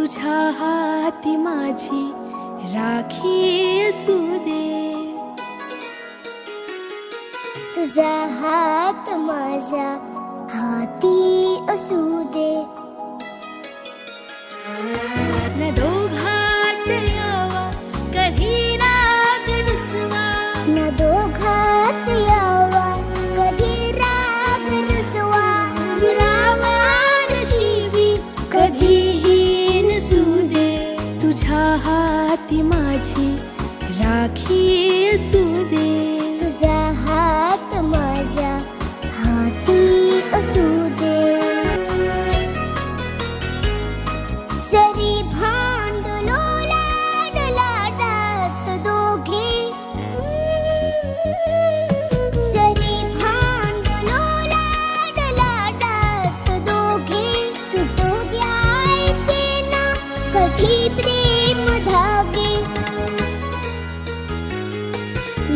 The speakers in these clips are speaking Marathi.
तुझ्या हाती माझी राखी असू दे. तुझा हात माझ्या हाती असू दे. हाती माझी राखी असू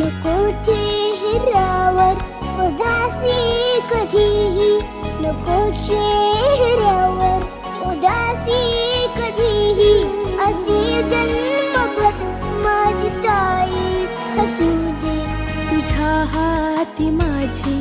नको चेहऱ्यावर उदासी कधीही नको चेहऱ्यावर उदासी कधीही अशी जन्मभर माझी ताई हसू दे. तुझ्या हाती माझी